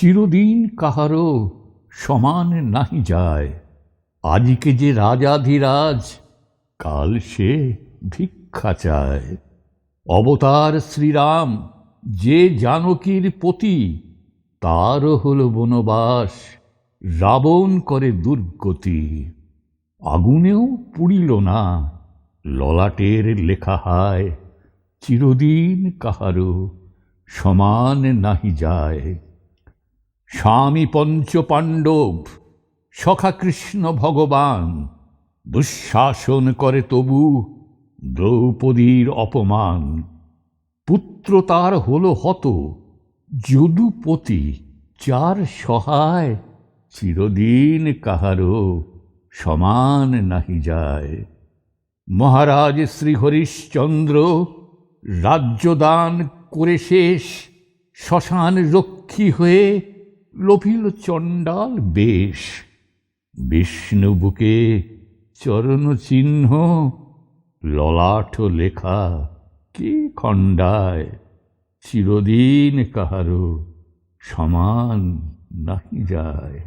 চিরদিন কাহারও সমান নাহি যায়। আজকে যে রাজাধিরাজ, কাল সে ভিক্ষা চায়। অবতার শ্রীরাম, যে জানকীর পতি, তারও হল বনবাস, রাবণ করে দুর্গতি। আগুনেও পুড়িল না, ললাটের লেখা হায়, চিরদিন কাহারও সমান নাহি যায়। স্বামী পঞ্চ পাণ্ডব, সখা কৃষ্ণ ভগবান, দুঃশাসন করে তবু দ্রৌপদীর অপমান। পুত্র তার হল হত, যদুপতি যার সহায় চিরদিন কাহারও সমান নাহি যায়। মহারাজ শ্রী হরিশ্চন্দ্র রাজ্যদান করে শেষ, শ্মশান রক্ষী হয়ে লোভিল চণ্ডাল বেশ। বিষ্ণু বুকে চরণ চিহ্ন, ললাট লেখা, কে খণ্ডায়? চিরদিন কাহারো সমান নাহি যায়।